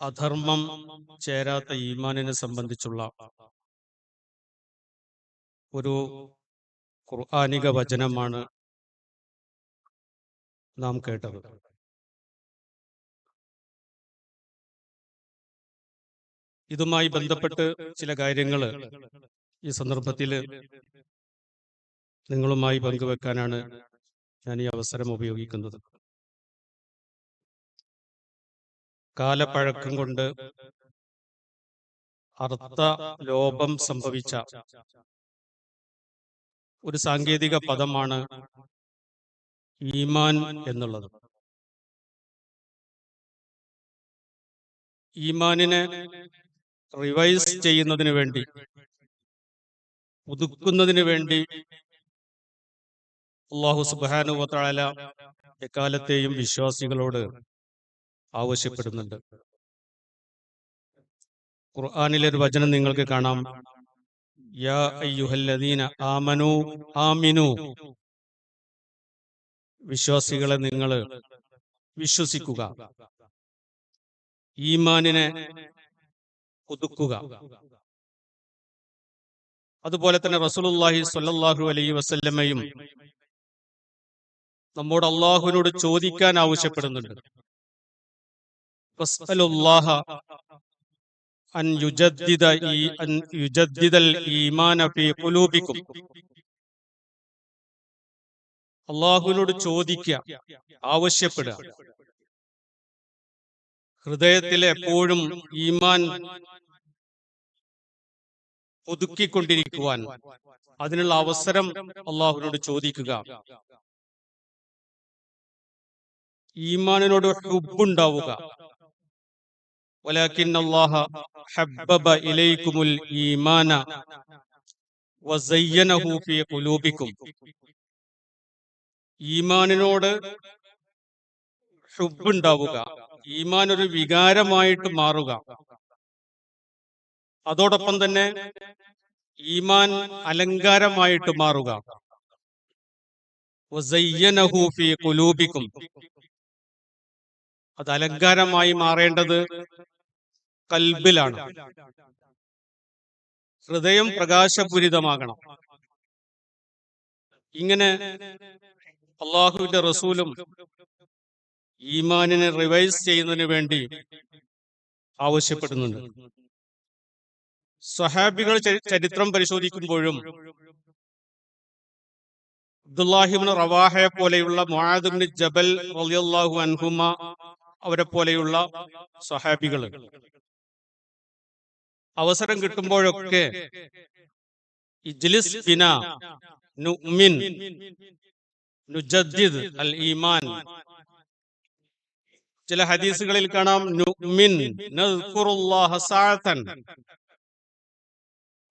അധർമ്മം ചേരാത്ത ഈമാനിനെ സംബന്ധിച്ചുള്ള ഒരു ഖുർആാനിക വചനമാണ് നാം കേട്ടത്. ഇതുമായി ബന്ധപ്പെട്ട് ചില കാര്യങ്ങൾ ഈ സന്ദർഭത്തിൽ നിങ്ങളുമായി പങ്കുവെക്കാനാണ് ഞാൻ ഈ അവസരം ഉപയോഗിക്കുന്നത്. കാലപ്പഴക്കം കൊണ്ട് അർത്ഥ ലോപം സംഭവിച്ച ഒരു സാങ്കേതിക പദമാണ് ഈമാൻ എന്നുള്ളത്. ഈമാനിനെ റിവൈസ് ചെയ്യുന്നതിന് വേണ്ടി പുതുക്കുന്നതിന് വേണ്ടി അള്ളാഹു സുബാനുവത്താല എക്കാലത്തെയും വിശ്വാസികളോട് ആവശ്യപ്പെടുന്നുണ്ട്. ഖുർആാനിലെ ഒരു വചനം നിങ്ങൾക്ക് കാണാം. യാ അയ്യുഹല്ലദീന ആമനു ആമിനു. വിശ്വാസികളെ നിങ്ങൾ വിശ്വസിക്കുക. ഈമാനിനെ പുതുക്കുക. അതുപോലെ തന്നെ റസൂലുള്ളാഹി സ്വല്ലല്ലാഹു അലൈഹി വസല്ലമയും നമ്മോട് അള്ളാഹുവിനോട് ചോദിക്കാൻ ആവശ്യപ്പെടുന്നുണ്ട്. അൻ യുജദ്ദിദ ഈ യുജദ്ദിദൽ ഫീ അള്ളാഹുവിനോട് ചോദിക്കുക ആവശ്യപ്പെടുക ഹൃദയത്തിൽ എപ്പോഴും ഈമാൻ ഒതുക്കിക്കൊണ്ടിരിക്കുവാൻ അതിനുള്ള അവസരം അള്ളാഹുവിനോട് ചോദിക്കുക ഈമാനിനോട് ഹുബുണ്ടാവുക ولكن الله حبب إليكم الإيمان وزينه في قلوبكم ഈമാനിനോട് ഹുബുണ്ടാവുക ഈമാൻ ഒരു വികാരമായിട്ട് മാറുക അതോടൊപ്പം തന്നെ ഈമാൻ അലങ്കാരമായിട്ട് മാറുക വസയ്യനഹു ഫീ ഖുലൂബിക്കും അത് അലങ്കാരമായി മാറേണ്ടത് കൽബിലാണ്. ഹൃദയം പ്രകാശപൂരിതമാകണം. ഇങ്ങനെ അള്ളാഹുവിന്റെ റസൂലും ഈമാനിനെ റിവൈസ് ചെയ്യുന്നതിന് വേണ്ടി ആവശ്യപ്പെടുന്നുണ്ട്. സഹാബികൾ ചരിത്രം പരിശോധിക്കുമ്പോഴും അബ്ദുല്ലാഹിബിന് റവാഹയെ പോലെയുള്ള മുആദുബിൻ ജബൽ റളിയല്ലാഹു അൻഹുമ അവരെ പോലെയുള്ള സ്വഹാബികൾ അവസരം കിട്ടുമ്പോഴൊക്കെ ഇജ്ലിസ് ബിന നുമിൻ നുജദ്ദിദ് അൽ ഈമാൻ ചില ഹദീസുകളിൽ കാണാം നുമിൻ നസ്കുറുല്ലാഹ സാഅതൻ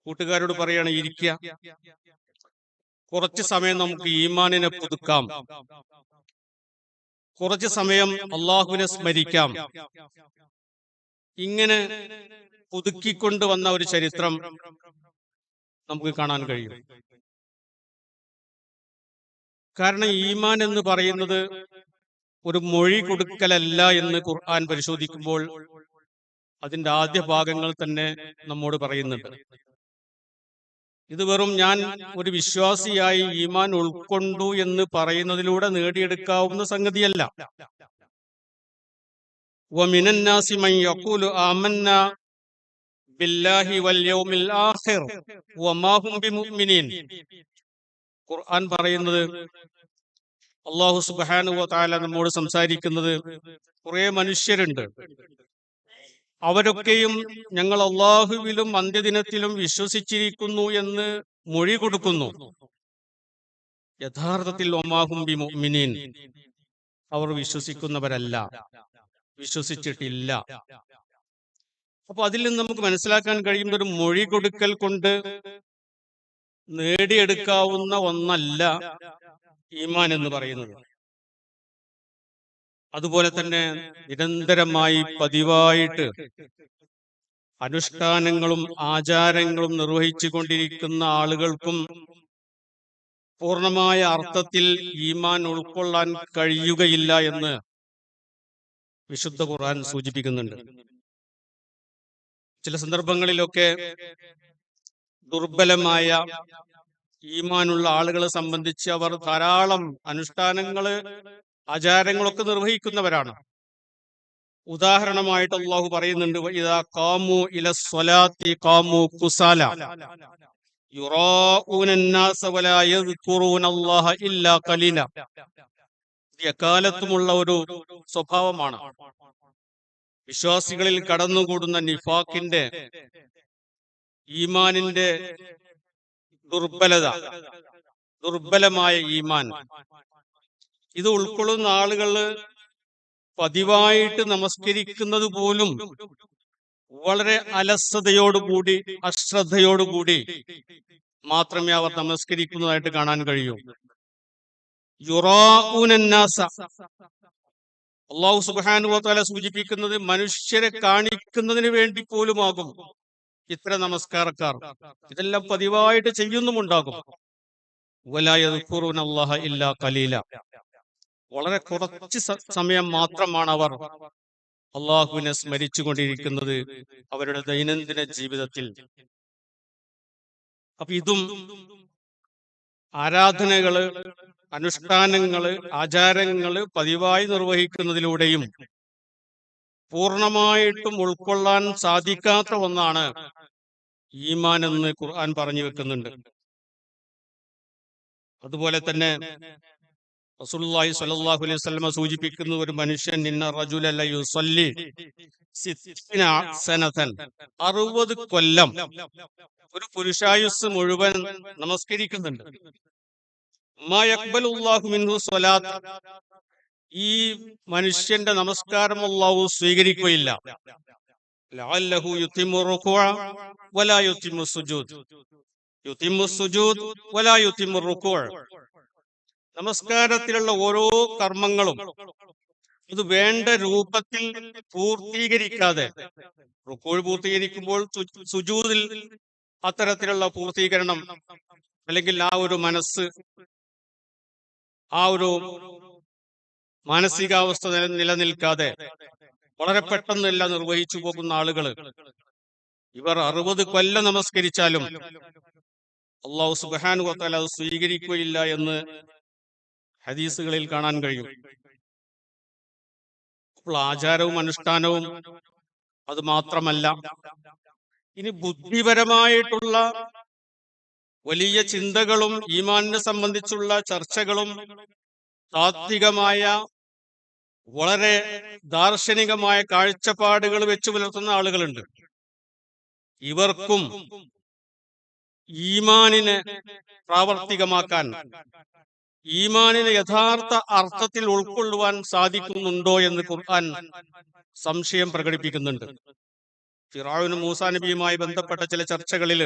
കൂട്ടുകാരോട് പറയാണ് ഇരിക്കുക കുറച്ച് സമയം നമുക്ക് ഈമാനിനെ പുതുക്കാം. കുറച്ച് സമയം അള്ളാഹുവിനെ സ്മരിക്കാം. ഇങ്ങനെ പുതുക്കിക്കൊണ്ട് വന്ന ഒരു ചരിത്രം നമുക്ക് കാണാൻ കഴിയും. കാരണം ഈമാൻ എന്ന് പറയുന്നത് ഒരു മൊഴി കൊടുക്കലല്ല എന്ന് ഖുർആൻ പരിശോധിക്കുമ്പോൾ അതിന്റെ ആദ്യ ഭാഗങ്ങൾ തന്നെ നമ്മോട് പറയുന്നുണ്ട്. ഇത് വെറും ഞാൻ ഒരു വിശ്വാസിയായി ഈമാൻ ഉൾക്കൊണ്ടു എന്ന് പറയുന്നതിലൂടെ നേടിയെടുക്കാവുന്ന സംഗതിയല്ല. ومن الناس من يقول آمنا بالله واليوم الآخر وما هم بمؤمنين ഖുർആൻ പറയുന്നത് അള്ളാഹു സുബാനു താല നമ്മോട് സംസാരിക്കുന്നത് കുറെ മനുഷ്യരുണ്ട് അവരൊക്കെയും ഞങ്ങൾ അള്ളാഹുവിലും അന്ത്യദിനത്തിലും വിശ്വസിച്ചിരിക്കുന്നു എന്ന് മൊഴി കൊടുക്കുന്നു യഥാർത്ഥത്തിൽ ഒമാഹും ബി മുഅ്മിനീൻ അവർ വിശ്വസിക്കുന്നവരല്ല വിശ്വസിച്ചിട്ടില്ല. അപ്പൊ അതിൽ നിന്ന് നമുക്ക് മനസ്സിലാക്കാൻ കഴിയുന്ന ഒരു മൊഴി കൊടുക്കൽ കൊണ്ട് നേടിയെടുക്കാവുന്ന ഒന്നല്ല ഈമാൻ എന്ന് പറയുന്നത്. അതുപോലെ തന്നെ നിരന്തരമായി പതിവായിട്ട് അനുഷ്ഠാനങ്ങളും ആചാരങ്ങളും നിർവഹിച്ചു കൊണ്ടിരിക്കുന്ന ആളുകൾക്കും പൂർണമായ അർത്ഥത്തിൽ ഈമാൻ ഉൾക്കൊള്ളാൻ കഴിയുകയില്ല എന്ന് വിശുദ്ധ ഖുർആൻ സൂചിപ്പിക്കുന്നുണ്ട്. ചില സന്ദർഭങ്ങളിലൊക്കെ ദുർബലമായ ഈമാനുള്ള ആളുകളെ സംബന്ധിച്ച് അവർ ധാരാളം അനുഷ്ഠാനങ്ങൾ ആചാരങ്ങളൊക്കെ നിർവഹിക്കുന്നവരാണ്. ഉദാഹരണമായിട്ട് അള്ളാഹു പറയുന്നുണ്ട് ഇതാ കാമു ഇല സ്വലാത്തി കാമു കുസാല. യുറോന ഇല്ല കലീല എക്കാലത്തുമുള്ള ഒരു സ്വഭാവമാണ്. വിശ്വാസികളിൽ കടന്നുകൂടുന്ന നിഫാക്കിന്റെ ഈമാനിന്റെ ദുർബലത ദുർബലമായ ഈമാൻ. ഇത് ഉൾക്കൊള്ളുന്ന ആളുകൾ പതിവായിട്ട് നമസ്കരിക്കുന്നത് പോലും വളരെ അലസതയോടുകൂടി അശ്രദ്ധയോടുകൂടി മാത്രമേ അവർ നമസ്കരിക്കുന്നതായിട്ട് കാണാൻ കഴിയൂ. അള്ളാഹു സുബാനു താല സൂചിപ്പിക്കുന്നത് മനുഷ്യരെ കാണിക്കുന്നതിന് വേണ്ടി പോലുമാകും. ഇത്ര നമസ്കാരക്കാർ. ഇതെല്ലാം പതിവായിട്ട് ചെയ്യുന്നുമുണ്ടാകും. വളരെ കുറച്ച് സമയം മാത്രമാണ് അവർ അള്ളാഹുവിനെ സ്മരിച്ചുകൊണ്ടിരിക്കുന്നത് അവരുടെ ദൈനംദിന ജീവിതത്തിൽ. അപ്പൊ ഇതും ആരാധനകൾ അനുഷ്ഠാനങ്ങൾ ആചാരങ്ങൾ പതിവായി നിർവഹിക്കുന്നതിലൂടെയും പൂർണമായിട്ടും ഉൾക്കൊള്ളാൻ സാധിക്കാത്ത ഒന്നാണ് ഈമാൻ എന്ന് ഖുർആൻ പറഞ്ഞു വെക്കുന്നുണ്ട്. അതുപോലെ തന്നെ റസൂലുള്ളാഹി സ്വല്ലല്ലാഹു അലൈഹി വസല്ലം സൂചിപ്പിക്കുന്ന ഒരു മനുഷ്യൻ ഇന്ന ല യുസല്ലി സനതൻ. അറുപത് കൊല്ലം ഒരു പുരുഷായുസ് മുഴുവൻ നമസ്കരിക്കുന്നുണ്ട്. ഈ മനുഷ്യന്റെ നമസ്കാരം അള്ളാഹു സ്വീകരിക്കുകയില്ല. നമസ്കാരത്തിലുള്ള ഓരോ കർമ്മങ്ങളും ഇത് വേണ്ട രൂപത്തിൽ പൂർത്തീകരിക്കാതെ. റുക്കോൾ പൂർത്തീകരിക്കുമ്പോൾ സുജൂതിൽ അത്തരത്തിലുള്ള പൂർത്തീകരണം അല്ലെങ്കിൽ ആ ഒരു മനസ്സ് ആ ഒരു മാനസികാവസ്ഥ നില- നിലനിൽക്കാതെ വളരെ പെട്ടെന്ന് എല്ലാം നിർവഹിച്ചു പോകുന്ന ആളുകൾ ഇവർ അറുപത് കൊല്ലം നമസ്കരിച്ചാലും അള്ളാഹു സുബാനു വത്താൽ അത് സ്വീകരിക്കുകയില്ല എന്ന് ഹദീസുകളിൽ കാണാൻ കഴിയും. അപ്പോൾ ആചാരവും അനുഷ്ഠാനവും അത് മാത്രമല്ല ഇനി ബുദ്ധിപരമായിട്ടുള്ള വലിയ ചിന്തകളും ഈമാനിനെ സംബന്ധിച്ചുള്ള ചർച്ചകളും താത്വികമായ വളരെ ദാർശനികമായ കാഴ്ചപ്പാടുകൾ വെച്ച് പുലർത്തുന്ന ആളുകളുണ്ട്. ഇവർക്കും ഈമാനിനെ പ്രാവർത്തികമാക്കാൻ ഈമാനിനെ യഥാർത്ഥ അർത്ഥത്തിൽ ഉൾക്കൊള്ളുവാൻ സാധിക്കുന്നുണ്ടോ എന്ന് ഖുർആൻ സംശയം പ്രകടിപ്പിക്കുന്നുണ്ട്. ഫിറാവിനും മൂസാ നബിയുമായി ബന്ധപ്പെട്ട ചില ചർച്ചകളിൽ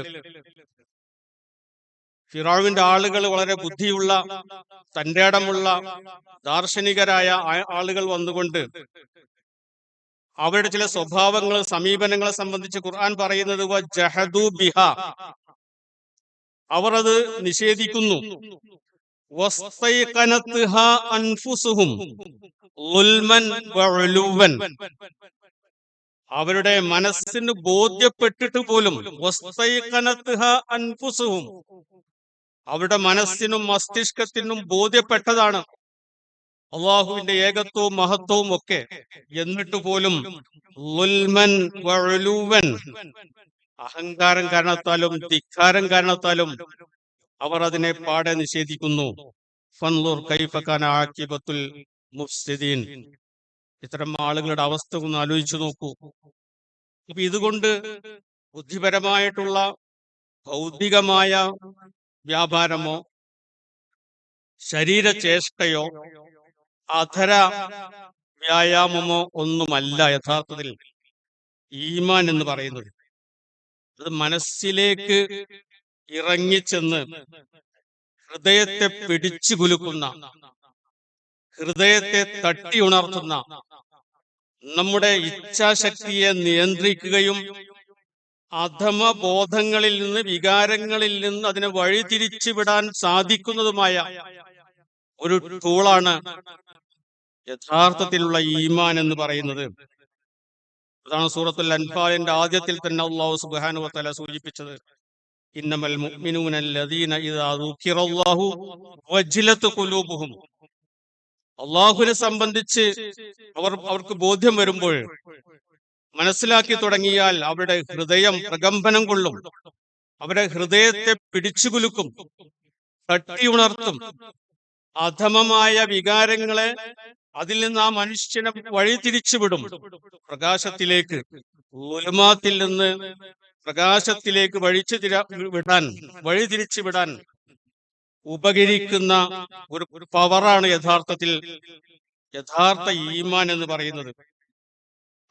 ഫിറാവിന്റെ ആളുകൾ വളരെ ബുദ്ധിയുള്ള തന്റെ ഇടമുള്ള ദാർശനികരായ ആളുകൾ വന്നുകൊണ്ട് അവരുടെ ചില സ്വഭാവങ്ങൾ സമീപനങ്ങളെ സംബന്ധിച്ച് ഖുർആൻ പറയുന്നത് ജഹദു ബിഹ അവർ അത് നിഷേധിക്കുന്നു. അവരുടെ മനസ്സിന് ബോധ്യപ്പെട്ടിട്ട് പോലും. അവരുടെ മനസ്സിനും മസ്തിഷ്കത്തിനും ബോധ്യപ്പെട്ടതാണ്. അള്ളാഹുവിന്റെ ഏകത്വവും മഹത്വവും ഒക്കെ. എന്നിട്ട് പോലും. അഹങ്കാരം കാരണത്താലും ധിക്കാരം കാരണത്താലും അവർ അതിനെ പാടെ നിഷേധിക്കുന്നു. ഫൻലൂർ കൈഫക്കാന ആക്കിബത്തുൽ മുഫ്സിദീൻ. ഇത്തരം ആളുകളുടെ അവസ്ഥ ഒന്ന് ആലോചിച്ചു നോക്കൂ. ഇപ്പൊ ഇതുകൊണ്ട് ബുദ്ധിപരമായിട്ടുള്ള ഭൗതികമായ വ്യാപാരമോ ശരീരചേഷ്ടയോ അധര വ്യായാമമോ ഒന്നുമല്ല യഥാർത്ഥത്തിൽ ഈമാൻ എന്ന് പറയുന്നത്. അത് മനസ്സിലേക്ക് ഇറങ്ങിച്ചെന്ന് ഹൃദയത്തെ പിടിച്ചു കുലുക്കുന്ന ഹൃദയത്തെ തട്ടി ഉണർത്തുന്ന നമ്മുടെ ഇച്ഛാശക്തിയെ നിയന്ത്രിക്കുകയും അധമബോധങ്ങളിൽ നിന്ന് വികാരങ്ങളിൽ നിന്ന് അതിനെ വഴിതിരിച്ചു വിടാൻ സാധിക്കുന്നതുമായ ഒരു ടൂളാണ് യഥാർത്ഥത്തിലുള്ള ഈമാൻ എന്ന് പറയുന്നത്. അതാണ് സൂറത്തുൽ അൻഫാലിന്റെ ആദ്യത്തിൽ തന്നെ അള്ളാഹു സുബാനു വത്തല സൂചിപ്പിച്ചത്. ഇന്നമൽ അള്ളാഹുവിനെ സംബന്ധിച്ച് അവർ അവർക്ക് ബോധ്യം വരുമ്പോൾ മനസ്സിലാക്കി തുടങ്ങിയാൽ അവരുടെ ഹൃദയം പ്രകമ്പനം കൊള്ളും. അവരുടെ ഹൃദയത്തെ പിടിച്ചുകുലുക്കും തട്ടിയുണർത്തും അധമമായ വികാരങ്ങളെ അതിൽ നിന്ന് ആ മനുഷ്യനെ വഴിതിരിച്ചുവിടും പ്രകാശത്തിലേക്ക് ഉലുമാത്തിൽ നിന്ന് പ്രകാശത്തിലേക്ക് വഴിച്ചു തിര വിടാൻ വഴിതിരിച്ചു വിടാൻ ഉപകരിക്കുന്ന ഒരു പവറാണ് യഥാർത്ഥത്തിൽ യഥാർത്ഥ ഈമാൻ എന്ന് പറയുന്നത്.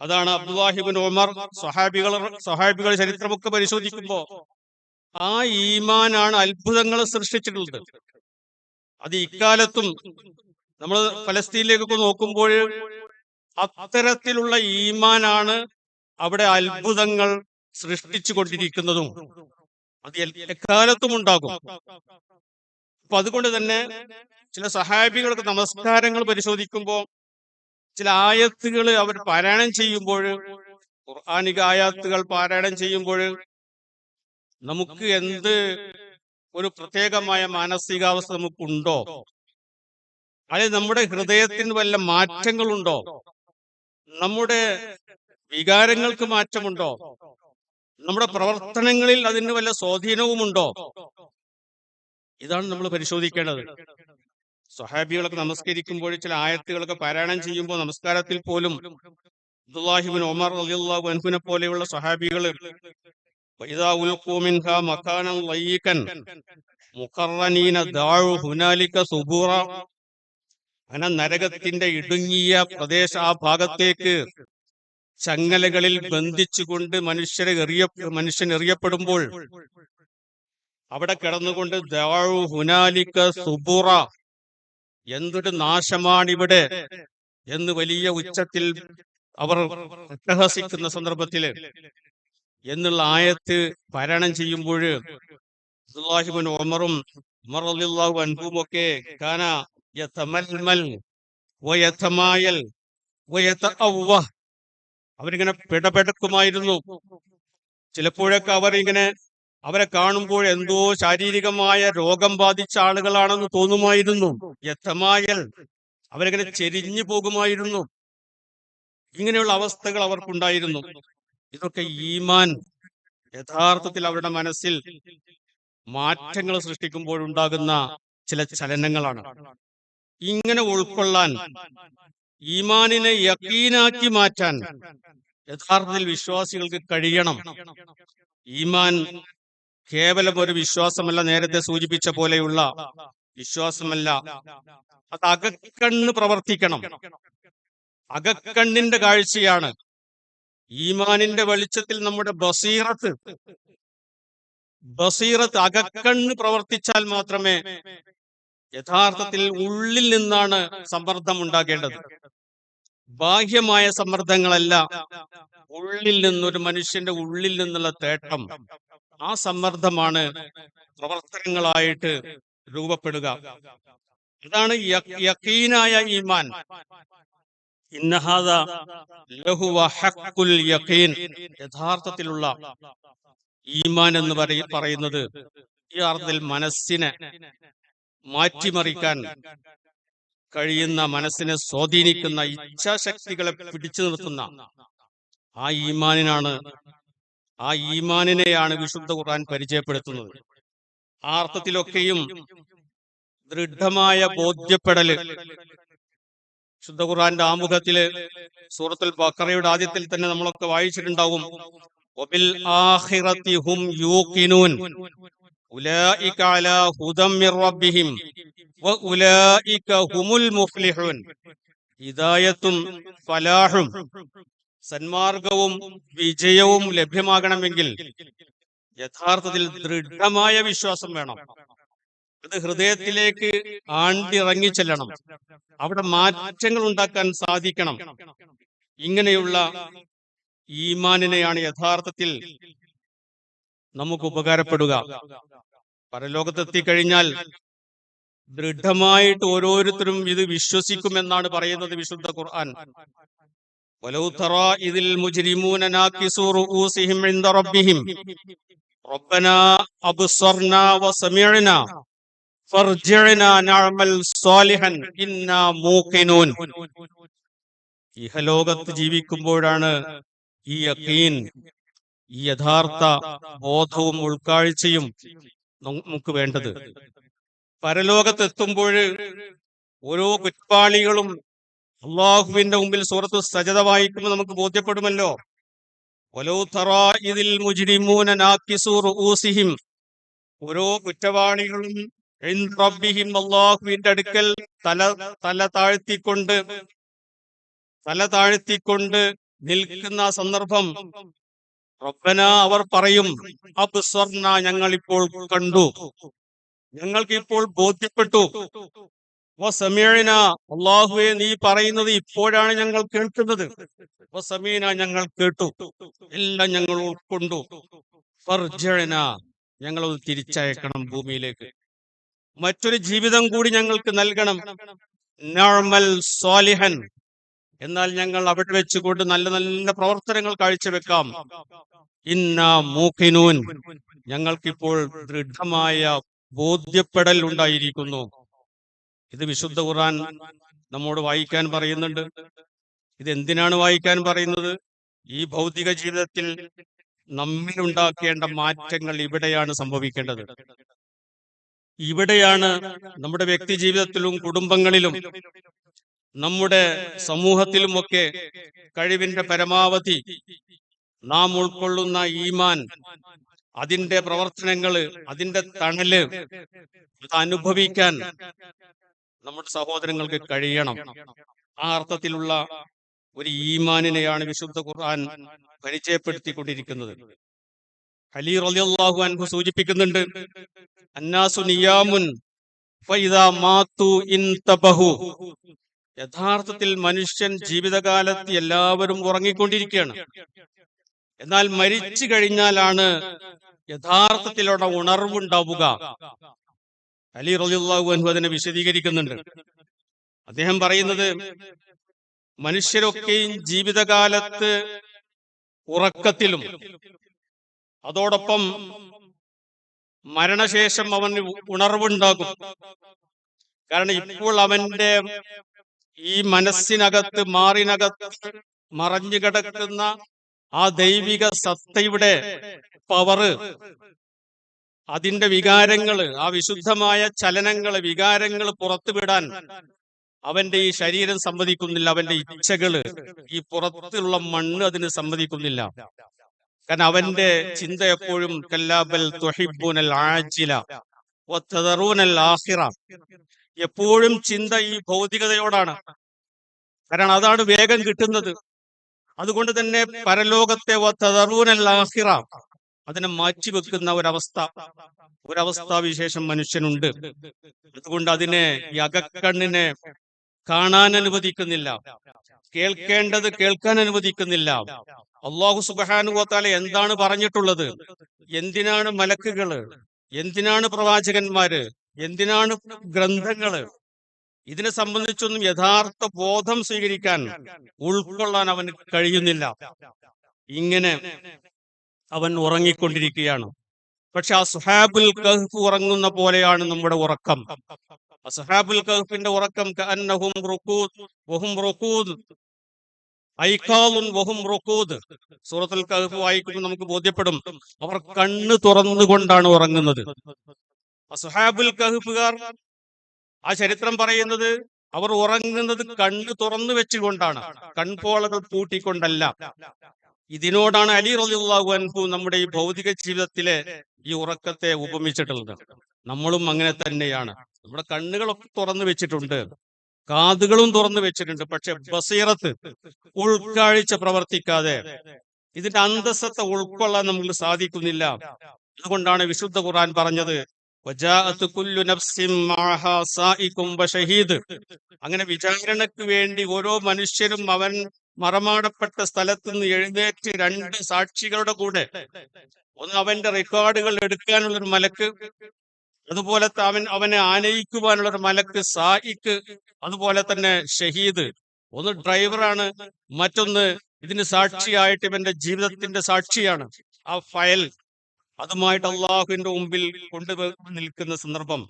അതാണ് അബ്ദുവാഹിബിൻ ഉമർ സഹാബികൾ സഹാബികൾ ചരിത്രമൊക്കെ പരിശോധിക്കുമ്പോൾ ആ ഈമാനാണ് അത്ഭുതങ്ങൾ സൃഷ്ടിച്ചിട്ടുള്ളത്. അത് ഇക്കാലത്തും നമ്മൾ ഫലസ്തീനിലേക്കൊക്കെ നോക്കുമ്പോൾ അത്തരത്തിലുള്ള ഈമാനാണ് അവിടെ അത്ഭുതങ്ങൾ സൃഷ്ടിച്ചു കൊണ്ടിരിക്കുന്നതും അത് എക്കാലത്തും ഉണ്ടാകും. അപ്പൊ അതുകൊണ്ട് തന്നെ ചില സഹാബികൾക്ക് നമസ്കാരങ്ങൾ പരിശോധിക്കുമ്പോൾ ചില ആയത്തുകൾ അവർ പാരായണം ചെയ്യുമ്പോൾ ഖുർആാനിക ആയാത്തുകൾ പാരായണം ചെയ്യുമ്പോൾ നമുക്ക് എന്ത് ഒരു പ്രത്യേകമായ മാനസികാവസ്ഥ നമുക്കുണ്ടോ? അല്ലെ നമ്മുടെ ഹൃദയത്തിന് വല്ല മാറ്റങ്ങളുണ്ടോ? നമ്മുടെ വികാരങ്ങൾക്ക് മാറ്റമുണ്ടോ? നമ്മുടെ പ്രവർത്തനങ്ങളിൽ അതിന് വല്ല സ്വാധീനവുമുണ്ടോ? ഇതാണ് നമ്മൾ പരിശോധിക്കേണ്ടത്. സ്വഹാബികളൊക്കെ നമസ്കരിക്കുമ്പോൾ ചില ആയത്തുകളൊക്കെ പാരായണം ചെയ്യുമ്പോൾ നമസ്കാരത്തിൽ പോലും അബ്ദുല്ലാഹിബിൻ ഒമർ റളിയല്ലാഹു അൻഹുനെ പോലെയുള്ള അങ്ങനെ നരകത്തിന്റെ ഇടുങ്ങിയ പ്രദേശ ആ ഭാഗത്തേക്ക് ചങ്ങലകളിൽ ബന്ധിച്ചുകൊണ്ട് മനുഷ്യരെ എറിയ മനുഷ്യൻ എറിയപ്പെടുമ്പോൾ അവിടെ കിടന്നുകൊണ്ട് ദാഴു ഹുനാലിക്ക സുബൂറ എന്തൊരു നാശമാണിവിടെ എന്ന് വലിയ ഉച്ചത്തിൽ അവർ അട്ടഹസിക്കുന്ന സന്ദർഭത്തിൽ എന്നുള്ള ആയത്ത് പാരായണം ചെയ്യുമ്പോൾ അബ്ദുല്ലാഹിബിൻ ഉമറും ഉമർ റളിയല്ലാഹു അൻഹും ഒക്കെ കാന യതമൽമൽ വയതമായൽ വയതഅവ്വ അവരിങ്ങനെ പിടപെടുക്കുമായിരുന്നു. ചിലപ്പോഴൊക്കെ അവർ ഇങ്ങനെ അവരെ കാണുമ്പോൾ എന്തോ ശാരീരികമായ രോഗം ബാധിച്ച ആളുകളാണെന്ന് തോന്നുമായിരുന്നു. യഥമായൽ അവരിങ്ങനെ ചെരിഞ്ഞു പോകുമായിരുന്നു. ഇങ്ങനെയുള്ള അവസ്ഥകൾ അവർക്കുണ്ടായിരുന്നു. ഇതൊക്കെ ഈമാൻ യഥാർത്ഥത്തിൽ അവരുടെ മനസ്സിൽ മാറ്റങ്ങൾ സൃഷ്ടിക്കുമ്പോഴുണ്ടാകുന്ന ചില ചലനങ്ങളാണ്. ഇങ്ങനെ ഉൾക്കൊള്ളാൻ ഈമാനിനെ യക്കീനാക്കി മാറ്റാൻ യഥാർത്ഥത്തിൽ വിശ്വാസികൾക്ക് കഴിയണം. ഈമാൻ കേവലം ഒരു വിശ്വാസമല്ല നേരത്തെ സൂചിപ്പിച്ച പോലെയുള്ള വിശ്വാസമല്ല. അത് അകക്കണ്ണ് പ്രവർത്തിക്കണം. അകക്കണ്ണിന്റെ കാഴ്ചയാണ്. ഈമാനിന്റെ വെളിച്ചത്തിൽ നമ്മുടെ ബസീറത്ത്. ബസീറത്ത് അകക്കണ്ണ് പ്രവർത്തിച്ചാൽ മാത്രമേ യഥാർത്ഥത്തിൽ ഉള്ളിൽ നിന്നാണ് സമ്മർദ്ദം ഉണ്ടാകേണ്ടത്. ബാഹ്യമായ സമ്മർദ്ദങ്ങളല്ല ഉള്ളിൽ നിന്നൊരു മനുഷ്യന്റെ ഉള്ളിൽ നിന്നുള്ള തേട്ടം. ആ സമ്മർദ്ദമാണ് പ്രവർത്തനങ്ങളായിട്ട് രൂപപ്പെടുക. ഇതാണ് യക്കീനായ ഈമാൻ. ഇന്നഹാദ ലഹുവ ഹഖുൽ യഖീൻ യഥാർത്ഥത്തിലുള്ള ഈമാൻ എന്ന് പറയ- പറയുന്നത് ഈ അർത്ഥത്തിൽ മനസ്സിനെ മാറ്റിമറിക്കാൻ കഴിയുന്ന മനസ്സിനെ സ്വാധീനിക്കുന്ന ഇച്ഛാശക്തികളെ പിടിച്ചു നിർത്തുന്ന ആ ഈമാനിനാണ് ആ ഈമാനിനെയാണ് വിശുദ്ധ ഖുർആൻ പരിചയപ്പെടുത്തുന്നത്. ആ അർത്ഥത്തിലൊക്കെയും ദൃഢമായ ബോധ്യപ്പെടൽ ശുദ്ധ ഖുർആന്റെ ആമുഖത്തിൽ സൂറത്തുൽ ബക്കറയുടെ ആദ്യത്തിൽ തന്നെ നമ്മളൊക്കെ വായിച്ചിട്ടുണ്ടാവും. ആഖിറത്തി ഹും യൂഖിനൂൻ. ഉലൈക അലാ ഹുദം മിർ റബ്ബിഹിം. വ ഉലൈക ഹുമുൽ മുഫ്ലിഹൂൻ. ഹിദായത്തും ഫലാഹും. സന്മാർഗവും വിജയവും ലഭ്യമാകണമെങ്കിൽ യഥാർത്ഥത്തിൽ ദൃഢമായ വിശ്വാസം വേണം. അത് ഹൃദയത്തിലേക്ക് ആണ്ടിറങ്ങി ചെല്ലണം. അവിടെ മാറ്റങ്ങൾ ഉണ്ടാക്കാൻ സാധിക്കണം. ഇങ്ങനെയുള്ള ഈമാനിനെയാണ് യഥാർത്ഥത്തിൽ നമുക്ക് ഉപകാരപ്പെടുക. പരലോകത്തെത്തിക്കഴിഞ്ഞാൽ ദൃഢമായിട്ട് ഓരോരുത്തരും ഇത് വിശ്വസിക്കുമെന്നാണ് പറയുന്നത് വിശുദ്ധ ഖുർആൻ. ولو ترى إذ المجرمون ناكسوا رؤوسهم عند ربهم ربنا أبصرنا وسمعنا فارجعنا نعمل صالحا إنا موقنون ഇഹലോകത്ത് ജീവിക്കുമ്പോഴാണ് ഈ യക്കീൻ ഈ യഥാർത്ഥ ബോധവും ഉൾക്കാഴ്ചയും നമുക്ക് വേണ്ടത് പരലോകത്തെത്തുമ്പോൾ ഓരോ കുറ്റവാളികളും അള്ളാഹുവിന്റെ മുമ്പിൽ സൂറത്ത് സജത വായിക്കുമ്പോൾ നമുക്ക് ബോധ്യപ്പെടുമല്ലോ. ഓരോ കുറ്റവാളികളും അള്ളാഹുവിന്റെ അടുക്കൽ തല തല താഴ്ത്തിക്കൊണ്ട് തല താഴ്ത്തിക്കൊണ്ട് നിൽക്കുന്ന സന്ദർഭം റബ്ബന അവർ പറയും അബ്സ്വർന ഞങ്ങൾ ഇപ്പോൾ കണ്ടു. ഞങ്ങൾക്ക് ഇപ്പോൾ ബോധ്യപ്പെട്ടു. വസമീന അള്ളാഹുവെ നീ പറയുന്നത് ഇപ്പോഴാണ് ഞങ്ങൾ കേൾക്കുന്നത്. സമീന ഞങ്ങൾ കേട്ടു. എല്ലാം ഞങ്ങൾ ഉൾക്കൊണ്ടു. ഫർജന ഒന്ന് തിരിച്ചയക്കണം ഭൂമിയിലേക്ക്. മറ്റൊരു ജീവിതം കൂടി ഞങ്ങൾക്ക് നൽകണം. നോർമൽ സോലിഹൻ എന്നാൽ ഞങ്ങൾ അവിടെ വെച്ചുകൊണ്ട് നല്ല നല്ല പ്രവർത്തനങ്ങൾ കാഴ്ചവെക്കാം. ഇന്ന മൂക്കിനൂൻ ഞങ്ങൾക്കിപ്പോൾ ദൃഢമായ ബോധ്യപ്പെടൽ ഉണ്ടായിരിക്കുന്നു. ഇത് വിശുദ്ധ ഖുർആൻ നമ്മോട് വായിക്കാൻ പറയുന്നുണ്ട്. ഇത് എന്തിനാണ് വായിക്കാൻ പറയുന്നത്? ഈ ഭൗതിക ജീവിതത്തിൽ നമ്മിലുണ്ടാക്കേണ്ട മാറ്റങ്ങൾ ഇവിടെയാണ് സംഭവിക്കേണ്ടത്. ഇവിടെയാണ് നമ്മുടെ വ്യക്തി ജീവിതത്തിലും കുടുംബങ്ങളിലും നമ്മുടെ സമൂഹത്തിലുമൊക്കെ കഴിവിന്റെ പരമാവധി നാം ഉൾക്കൊള്ളുന്ന ഈമാൻ അതിന്റെ പ്രവർത്തനങ്ങൾ അതിന്റെ തണൽ അത് അനുഭവിക്കാൻ നമ്മുടെ സഹോദരങ്ങൾക്ക് കഴിയണം. ആ അർത്ഥത്തിലുള്ള ഒരു ഈമാനിനെയാണ് വിശുദ്ധ ഖുർആൻ പരിചയപ്പെടുത്തിക്കൊണ്ടിരിക്കുന്നത്. അലി റളിയല്ലാഹു അൻഹു സൂചിപ്പിക്കുന്നുണ്ട് അന്നാസു മാതു ഇൻതബഹു യഥാർത്ഥത്തിൽ മനുഷ്യൻ ജീവിതകാലത്ത് എല്ലാവരും ഉറങ്ങിക്കൊണ്ടിരിക്കുകയാണ്. എന്നാൽ മരിച്ചു കഴിഞ്ഞാലാണ് യഥാർത്ഥത്തിലുള്ള ഉണർവുണ്ടാവുക. അലി റളിയല്ലാഹു അൻഹു അതിനെ വിശദീകരിക്കുന്നുണ്ട്. അദ്ദേഹം പറയുന്നത് മനുഷ്യരൊക്കെയും ജീവിതകാലത്ത് ഉറക്കത്തിലും അതോടൊപ്പം മരണശേഷം അവന് ഉണർവുണ്ടാകും. കാരണം ഇപ്പോൾ അവന്റെ ഈ മനസ്സിനകത്ത് മാറിനകത്ത് മറഞ്ഞു കിടക്കുന്ന ആ ദൈവിക സത്തയുടെ പവറ് അതിന്റെ വികാരങ്ങൾ ആ വിശുദ്ധമായ ചലനങ്ങൾ വികാരങ്ങൾ പുറത്തുവിടാൻ അവന്റെ ഈ ശരീരം സമ്മതിക്കുന്നില്ല അവന്റെ ഇച്ഛകൾ ഈ പുറത്തുള്ള മണ്ണ് അതിന് സമ്മതിക്കുന്നില്ല. കാരണം അവന്റെ ചിന്ത എപ്പോഴും കല്ലാബൽ തുഹിബ്ബുനൽ ആജില ആഹിറ എപ്പോഴും ചിന്ത ഈ ഭൗതികതയോടാണ്. കാരണം അതാണ് വേഗം കിട്ടുന്നത്. അതുകൊണ്ട് തന്നെ പരലോകത്തെ ആഖിറ അതിനെ മാറ്റിവെക്കുന്ന ഒരവസ്ഥ ഒരവസ്ഥാ വിശേഷം മനുഷ്യനുണ്ട്. അതുകൊണ്ട് അതിനെ ഈ അകക്കണ്ണിനെ കാണാൻ അനുവദിക്കുന്നില്ല. കേൾക്കേണ്ടത് കേൾക്കാൻ അനുവദിക്കുന്നില്ല. അള്ളാഹു സുബാനുഗോത്താലെ എന്താണ് പറഞ്ഞിട്ടുള്ളത്? എന്തിനാണ് മലക്കുകൾ എന്തിനാണ് പ്രവാചകന്മാര് എന്തിനാണ് ഗ്രന്ഥങ്ങൾ ഇതിനെ സംബന്ധിച്ചൊന്നും യഥാർത്ഥ ബോധം സ്വീകരിക്കാൻ ഉൾക്കൊള്ളാൻ അവന് കഴിയുന്നില്ല. ഇങ്ങനെ അവൻ ഉറങ്ങിക്കൊണ്ടിരിക്കുകയാണ്. പക്ഷെ ആ സുഹാബുൽ കഹ്ഫ് ഉറങ്ങുന്ന പോലെയാണ് നമ്മുടെ ഉറക്കം. അസ്ഹാബുൽ കഹ്ഫിന്റെ ഉറക്കം കഅന്നഹും റുക്കൂദ് വഹും റുക്കൂദ് ഐഖാലുൻ വഹും റുക്കൂദ് സൂറത്തുൽ കഹ്ഫ് വായിക്കുമ്പോൾ നമുക്ക് ബോധ്യപ്പെടും അവർ കണ്ണ് തുറന്നുകൊണ്ടാണ് ഉറങ്ങുന്നത്. അസ്ഹാബുൽ കഹ്ഫുകാർ ആ ചരിത്രം പറയുന്നത് അവർ ഉറങ്ങുന്നത് കണ്ണ് തുറന്നു വെച്ചുകൊണ്ടാണ്. കൺപോളകൾ പൂട്ടിക്കൊണ്ടല്ല. ഇതിനോടാണ് അലി റലിയുള്ളാഹു അൻഹു നമ്മുടെ ഈ ഭൗതിക ജീവിതത്തിലെ ഈ ഉറക്കത്തെ ഉപമിച്ചിട്ടുള്ളത്. നമ്മളും അങ്ങനെ തന്നെയാണ്. നമ്മുടെ കണ്ണുകളൊക്കെ തുറന്നു വെച്ചിട്ടുണ്ട്. കാതുകളും തുറന്നു വെച്ചിട്ടുണ്ട്. പക്ഷെ ബസീറത്ത് ഉൾക്കാഴ്ച പ്രവർത്തിക്കാതെ ഇതിന്റെ അന്തസ്സത്തെ ഉൾക്കൊള്ളാൻ നമുക്ക് സാധിക്കുന്നില്ല. അതുകൊണ്ടാണ് വിശുദ്ധ ഖുർആൻ പറഞ്ഞത് അങ്ങനെ വിചാരണയ്ക്ക് വേണ്ടി ഓരോ മനുഷ്യരും അവൻ മറമാടപ്പെട്ട സ്ഥലത്ത് നിന്ന് എഴുന്നേറ്റ് രണ്ട് സാക്ഷികളുടെ കൂടെ ഒന്ന് അവന്റെ റെക്കോർഡുകൾ എടുക്കാനുള്ള ഒരു മലക്ക് അതുപോലെ അവൻ അവനെ ആനയിക്കുവാനുള്ള ഒരു മലക്ക് സായിക്ക് അതുപോലെ തന്നെ ഷഹീദ്. ഒന്ന് ഡ്രൈവറാണ് മറ്റൊന്ന് ഇതിന് സാക്ഷിയായിട്ട് ഇവന്റെ ജീവിതത്തിന്റെ സാക്ഷിയാണ്. ആ ഫയൽ അതുമായിട്ട് അള്ളാഹുവിന്റെ മുമ്പിൽ കൊണ്ടു നിൽക്കുന്ന സന്ദർഭം.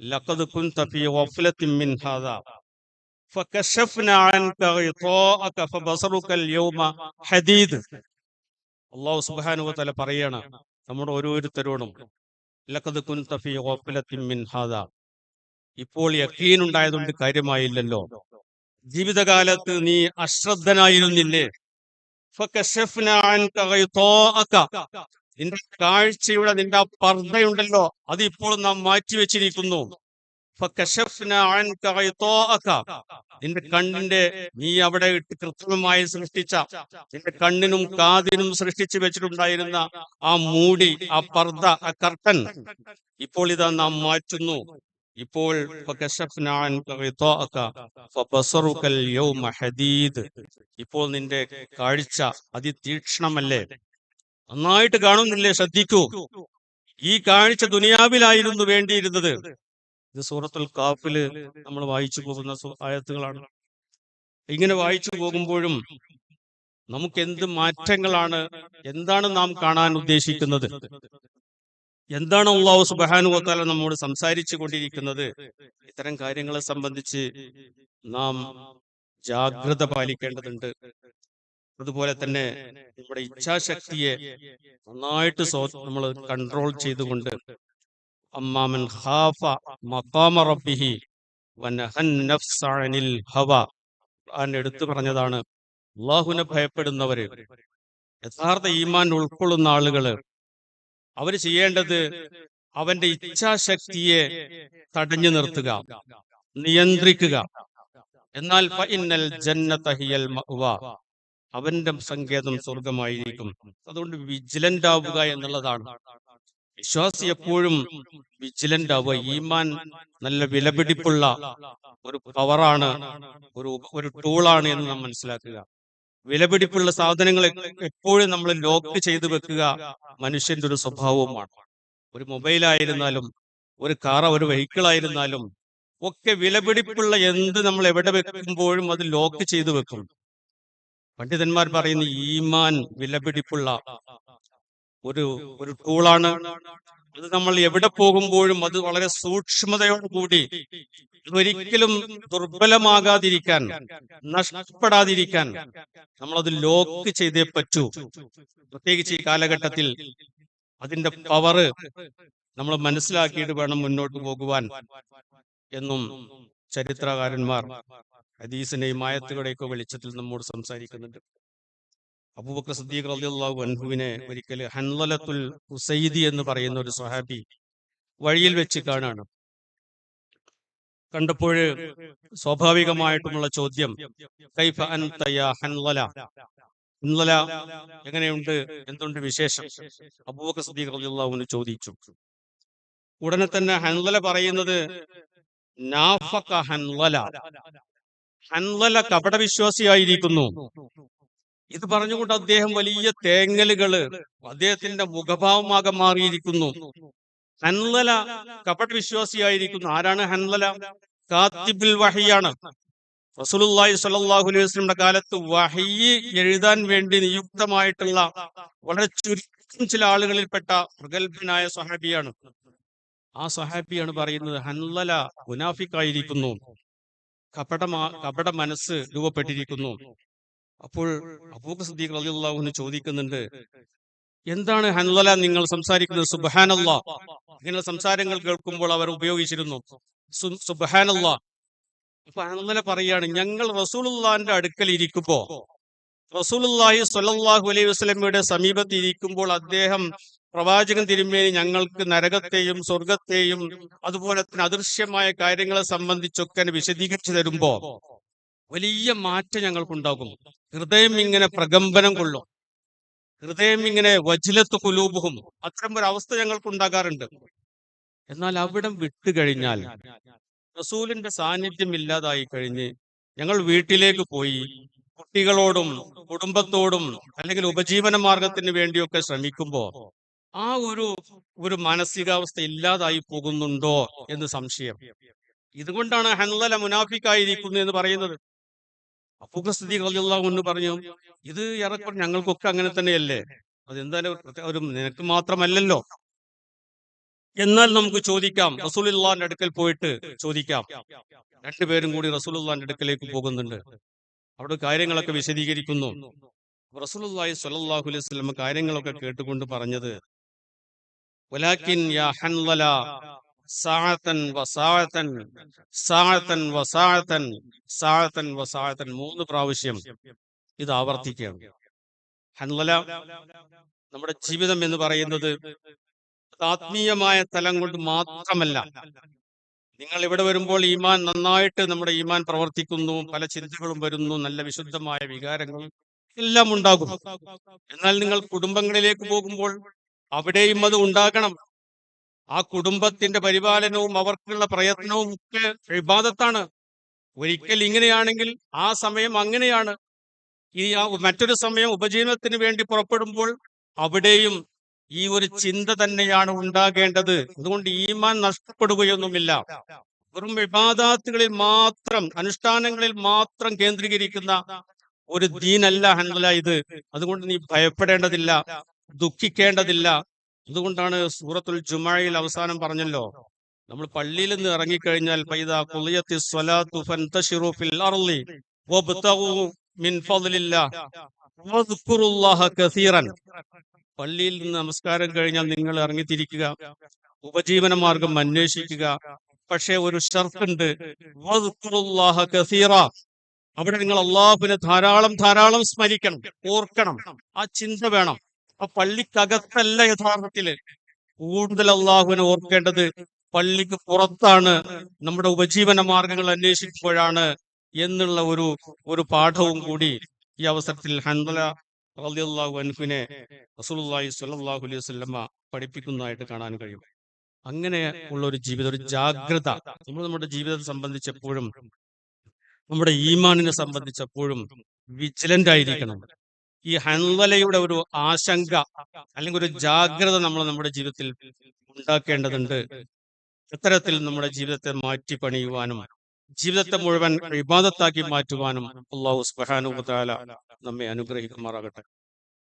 ലഖദ് കുൻത ഫീ ഗഫലത്തിൻ മിൻ ഹാദാ. അല്ലാഹു സുബ്ഹാനഹു വ പറയാണ് നമ്മുടെ ഓരോരുത്തരോടും ഇപ്പോൾ യക്കീൻ ഉണ്ടായതുകൊണ്ട് കാര്യമായില്ലല്ലോ. ജീവിതകാലത്ത് നീ അശ്രദ്ധനായിരുന്നില്ലേ? നിന്റെ കാഴ്ചയുടെ നിന്റെ പർദ്ദയുണ്ടല്ലോ അത് ഇപ്പോൾ നാം മാറ്റിവെച്ചിരിക്കുന്നു. നിന്റെ കണ്ണിന്റെ നീ അവിടെ ഇട്ട് കൃത്രിമമായി സൃഷ്ടിച്ച നിന്റെ കണ്ണിനും കാതിനും സൃഷ്ടിച്ചു വെച്ചിട്ടുണ്ടായിരുന്ന ആ മൂടി ആ പർദ്ദ ആ കർട്ടൻ ഇപ്പോൾ ഇതാ നാം മാറ്റുന്നു. ഇപ്പോൾ. ഇപ്പോൾ നിന്റെ കാഴ്ച അതിതീക്ഷണമല്ലേ? നന്നായിട്ട് കാണുന്നില്ലേ? ശ്രദ്ധിക്കൂ. ഈ കാഴ്ച ദുനിയാവിലായിരുന്നു വേണ്ടിയിരുന്നത്. ഇത് സൂറത്തുൽ കാഫിൽ നമ്മൾ വായിച്ചു പോകുന്ന ആയത്തുകളാണ്. ഇങ്ങനെ വായിച്ചു പോകുമ്പോഴും നമുക്ക് എന്ത് മാറ്റങ്ങളാണ് എന്താണ് നാം കാണാൻ ഉദ്ദേശിക്കുന്നത്? എന്താണ് അള്ളാഹു സുബാനുവത്താല നമ്മോട് സംസാരിച്ചു കൊണ്ടിരിക്കുന്നത്? ഇത്തരം കാര്യങ്ങളെ സംബന്ധിച്ച് നാം ജാഗ്രത പാലിക്കേണ്ടതുണ്ട്. അതുപോലെ തന്നെ നമ്മുടെ ഇച്ഛാശക്തിയെ നന്നായിട്ട് നമ്മൾ കൺട്രോൾ ചെയ്തുകൊണ്ട് അമ്മാമൻ ഖാഫ മഖാമ റബ്ബിഹി വനഹൻ നഫ്സ അനിൽ ഹവ. എടുത്തു പറഞ്ഞതാണ് അള്ളാഹുവിനെ ഭയപ്പെടുന്നവര്. യഥാർത്ഥ ഈമാൻ ഉൾക്കൊള്ളുന്ന ആളുകൾ അവർ ചെയ്യേണ്ടത് അവന്റെ ഇച്ഛാശക്തിയെ തടഞ്ഞു നിർത്തുക നിയന്ത്രിക്കുക. എന്നാൽ ഫഇന്നൽ ജന്നത ഹിയൽ മഅ്വ. അവന്റെ സങ്കേതം സ്വർഗമായിരിക്കും അതുകൊണ്ട് വിജിലന്റ് ആവുക എന്നുള്ളതാണ്. വിശ്വാസി എപ്പോഴും വിജിലന്റ് ആവുക ഈമാൻ നല്ല വിലപിടിപ്പുള്ള ഒരു പവറാണ് ഒരു ഒരു ടൂളാണ് എന്ന് നാം മനസ്സിലാക്കുക. വിലപിടിപ്പുള്ള സാധനങ്ങൾ എപ്പോഴും നമ്മൾ ലോക്ക് ചെയ്തു വെക്കുക മനുഷ്യന്റെ ഒരു സ്വഭാവവുമാണ്. ഒരു മൊബൈൽ ആയിരുന്നാലും ഒരു കാർ ഒരു വെഹിക്കിൾ ആയിരുന്നാലും ഒക്കെ വിലപിടിപ്പുള്ള എന്ത് നമ്മൾ എവിടെ വെക്കുമ്പോഴും അത് ലോക്ക് ചെയ്തു വെക്കും. പണ്ഡിതന്മാർ പറയുന്ന ഈമാൻ വിലപിടിപ്പുള്ള ഒരു ഒരു ടൂളാണ് അത് നമ്മൾ എവിടെ പോകുമ്പോഴും അത് വളരെ സൂക്ഷ്മതയോടുകൂടി ഒരിക്കലും ദുർബലമാകാതിരിക്കാൻ നഷ്ടപ്പെടാതിരിക്കാൻ നമ്മളത് ലോക്ക് ചെയ്തേ പറ്റൂ. പ്രത്യേകിച്ച് ഈ കാലഘട്ടത്തിൽ അതിന്റെ പവറ് നമ്മൾ മനസ്സിലാക്കിയിട്ട് വേണം മുന്നോട്ട് പോകുവാൻ എന്നും ചരിത്രകാരന്മാർ ഹദീസിനെയും മായത്തുകളെയൊക്കെ വെളിച്ചത്തിൽ നമ്മോട് സംസാരിക്കുന്നുണ്ട്. അബൂബക്കർ സദ്ദീഖ് റളിയല്ലാഹു അൻഹുവിനെ ഒരിക്കൽ ഹൻലലത്തുൽ ഹുസൈദി എന്ന് പറയുന്ന ഒരു സ്വഹാബി വഴിയിൽ വെച്ച് കാണാണ്. കണ്ടപ്പോൾ സ്വാഭാവികമായിട്ടുമുള്ള ചോദ്യം കൈഫ അൻത യാ ഹൻലല ഹൻലല എങ്ങനെയുണ്ട്? എന്തുണ്ട് വിശേഷം? അബൂബക്കർ സദ്ദീഖ് റളിയല്ലാഹു ചോദിച്ചു. ഉടനെ തന്നെ ഹൻലല പറയുന്നത് നാഫക ഹൻലല ഹൻലല കപടവിശ്വാസിയായിരിക്കുന്നു. ഇത് പറഞ്ഞുകൊണ്ട് അദ്ദേഹം വലിയ തേങ്ങലുകൾ അദ്ദേഹത്തിന്റെ മുഖഭാവമാകെ മാറിയിരിക്കുന്നു. ഹൻലല കപടവിശ്വാസിയായിരിക്കുന്നു ആരാണ് ഹൻലല? കാത്തിബിൽ വഹിയാണ്. റസൂലുള്ളാഹി സ്വല്ലല്ലാഹു അലൈഹി വസല്ലമയുടെ കാലത്ത് വഹി എഴുതാൻ വേണ്ടി നിയുക്തമായിട്ടുള്ള വളരെ ചുരുക്കം ചില ആളുകളിൽപ്പെട്ട പ്രഗത്ഭനായ സഹാബിയാണ് ആ സഹാബിയാണ് പറയുന്നത് ഹൻലല മുനാഫിക്കായിരിക്കുന്നു. കപട കപട മനസ്സ് രൂപപ്പെട്ടിരിക്കുന്നു. അപ്പോൾ സിദ്ദീഖ് റളിയല്ലാഹു അൻഹു ചോദിക്കുന്നുണ്ട് എന്താണ് ഹൻലല നിങ്ങൾ സംസാരിക്കുന്നത്? സുബ്ഹാനല്ലാ. ഇങ്ങനെ സംസാരങ്ങൾ കേൾക്കുമ്പോൾ അവർ ഉപയോഗിച്ചിരുന്നു സുബ്ഹാനല്ലാ. അപ്പൊ ഹൻലല പറയാണ് ഞങ്ങൾ റസൂലുള്ളാന്റെ അടുക്കൽ ഇരിക്കുമ്പോ റസൂലുള്ളാഹി സ്വല്ലല്ലാഹു അലൈഹി വസല്ലമയുടെ സമീപത്ത് ഇരിക്കുമ്പോൾ അദ്ദേഹം പ്രവാചകൻ തിരുമേനി ഞങ്ങൾക്ക് നരകത്തെയും സ്വർഗത്തെയും അതുപോലെ തന്നെ അദൃശ്യമായ കാര്യങ്ങളെ സംബന്ധിച്ചൊക്കെ വിശദീകരിച്ചു തരുമ്പോ വലിയ മാറ്റം ഞങ്ങൾക്കുണ്ടാകും ഹൃദയം ഇങ്ങനെ പ്രകമ്പനം കൊള്ളും. ഹൃദയം ഇങ്ങനെ വജിലത്ത് കുലൂപുഹും അത്തരം ഒരു അവസ്ഥ ഞങ്ങൾക്ക് ഉണ്ടാകാറുണ്ട്. എന്നാൽ അവിടം വിട്ടുകഴിഞ്ഞാൽ റസൂലിന്റെ സാന്നിധ്യം ഇല്ലാതായി കഴിഞ്ഞ് ഞങ്ങൾ വീട്ടിലേക്ക് പോയി കുട്ടികളോടും കുടുംബത്തോടും അല്ലെങ്കിൽ ഉപജീവന മാർഗത്തിന് വേണ്ടിയൊക്കെ ശ്രമിക്കുമ്പോൾ ആ ഒരു ഒരു മാനസികാവസ്ഥ ഇല്ലാതായി പോകുന്നുണ്ടോ എന്ന് സംശയം. ഇതുകൊണ്ടാണ് ഹൻലല മുനാഫിക്കായിരിക്കുന്നു എന്ന് പറയുന്നത്. അബൂഖസ്തി റളിയല്ലാഹു എന്ന് പറഞ്ഞു ഇത് ഏറെക്കുറെ ഞങ്ങൾക്കൊക്കെ അങ്ങനെ തന്നെയല്ലേ? അതെന്തായാലും ഒരു നിനക്ക് മാത്രമല്ലല്ലോ? എന്നാൽ നമുക്ക് ചോദിക്കാം റസൂലുള്ളാന്റെ അടുക്കൽ പോയിട്ട് ചോദിക്കാം. രണ്ടുപേരും കൂടി റസൂലുള്ളാന്റെ അടുക്കലേക്ക് പോകുന്നുണ്ട്. അവിടെ കാര്യങ്ങളൊക്കെ വിശദീകരിക്കുന്നു. റസൂലുള്ളാഹി സ്വല്ലല്ലാഹു അലൈഹി വസല്ലം കാര്യങ്ങളൊക്കെ കേട്ടുകൊണ്ട് പറഞ്ഞത് വലാകിൻ യാ ഹൻളല മൂന്ന് പ്രാവശ്യം ഇത് ആവർത്തിക്കുകയാണ്. ഹൻവല നമ്മുടെ ജീവിതം എന്ന് പറയുന്നത് ആത്മീയമായ തലം കൊണ്ട് മാത്രമല്ല. നിങ്ങൾ ഇവിടെ വരുമ്പോൾ ഈമാൻ നന്നായിട്ട് നമ്മുടെ ഈമാൻ പ്രവർത്തിക്കുന്നു പല ചിന്തകളും വരുന്നു നല്ല വിശുദ്ധമായ വികാരങ്ങൾ എല്ലാം ഉണ്ടാകും. എന്നാൽ നിങ്ങൾ കുടുംബങ്ങളിലേക്ക് പോകുമ്പോൾ അവിടെയും അത് ഉണ്ടാകണം. ആ കുടുംബത്തിന്റെ പരിപാലനവും അവർക്കുള്ള പ്രയത്നവും ഒക്കെ വിവാദത്താണ് ഒരിക്കൽ ഇങ്ങനെയാണെങ്കിൽ ആ സമയം അങ്ങനെയാണ്. ഈ ആ മറ്റൊരു സമയം ഉപജീവനത്തിന് വേണ്ടി പുറപ്പെടുമ്പോൾ അവിടെയും ഈ ഒരു ചിന്ത തന്നെയാണ് ഉണ്ടാകേണ്ടത്. അതുകൊണ്ട് ഈമാൻ നഷ്ടപ്പെടുകയൊന്നുമില്ല. വെറും വിവാദാത്തുകളിൽ മാത്രം അനുഷ്ഠാനങ്ങളിൽ മാത്രം കേന്ദ്രീകരിക്കുന്ന ഒരു ദീനല്ല ഹൻല ഇത്. അതുകൊണ്ട് നീ ഭയപ്പെടേണ്ടതില്ല ദുഃഖിക്കേണ്ടതില്ല. അതുകൊണ്ടാണ് സൂറത്തുൽ ജുമായിൽ അവസാനം പറഞ്ഞല്ലോ? നമ്മൾ പള്ളിയിൽ നിന്ന് ഇറങ്ങിക്കഴിഞ്ഞാൽ സ്വലാത്തു ഫിൽ അർളി മിൻ വസ്കുറുല്ലാഹ കസീറൻ. പള്ളിയിൽ നിന്ന് നമസ്കാരം കഴിഞ്ഞാൽ നിങ്ങൾ ഇറങ്ങിത്തിരിക്കുക ഉപജീവന മാർഗം അന്വേഷിക്കുക. പക്ഷേ ഒരു ഷർത്തുണ്ട് വസ്കുറുല്ലാഹ കസീറ. അവിടെ നിങ്ങൾ അള്ളാഹുവിനെ ധാരാളം ധാരാളം സ്മരിക്കണം ഓർക്കണം. ആ ചിന്ത വേണം. ആ പള്ളിക്കകത്തല്ല യഥാർത്ഥത്തിൽ. കൂടുതൽ അള്ളാഹുവിനെ ഓർക്കേണ്ടത് പള്ളിക്ക് പുറത്താണ്. നമ്മുടെ ഉപജീവന മാർഗങ്ങൾ അന്വേഷിക്കുമ്പോഴാണ് എന്നുള്ള ഒരു ഒരു പാഠവും കൂടി ഈ അവസരത്തിൽ ഹൻദല റളിയല്ലാഹു അൻഹുവിനെ റസൂലുള്ളാഹി സ്വല്ലല്ലാഹു അലൈഹി വസല്ലമ പഠിപ്പിക്കുന്നതായിട്ട് കാണാൻ കഴിയും. അങ്ങനെ ഉള്ള ഒരു ജീവിതം ഒരു ജാഗ്രത നമ്മൾ നമ്മുടെ ജീവിതത്തെ സംബന്ധിച്ചപ്പോഴും നമ്മുടെ ഈമാനിനെ സംബന്ധിച്ചപ്പോഴും വിജിലന്റ് ആയിരിക്കണം. ഈ ഹൻവലയുടെ ഒരു ആശങ്ക അല്ലെങ്കിൽ ഒരു ജാഗ്രത നമ്മൾ നമ്മുടെ ജീവിതത്തിൽ ഉണ്ടാക്കേണ്ടതുണ്ട്. ഇത്തരത്തിൽ നമ്മുടെ ജീവിതത്തെ മാറ്റി പണിയുവാനും ജീവിതത്തെ മുഴുവൻ വിവാദത്താക്കി മാറ്റുവാനും അള്ളാഹു സുബ്ഹാനഹു വ നമ്മെ അനുഗ്രഹിക്കുമാറാകട്ടെ.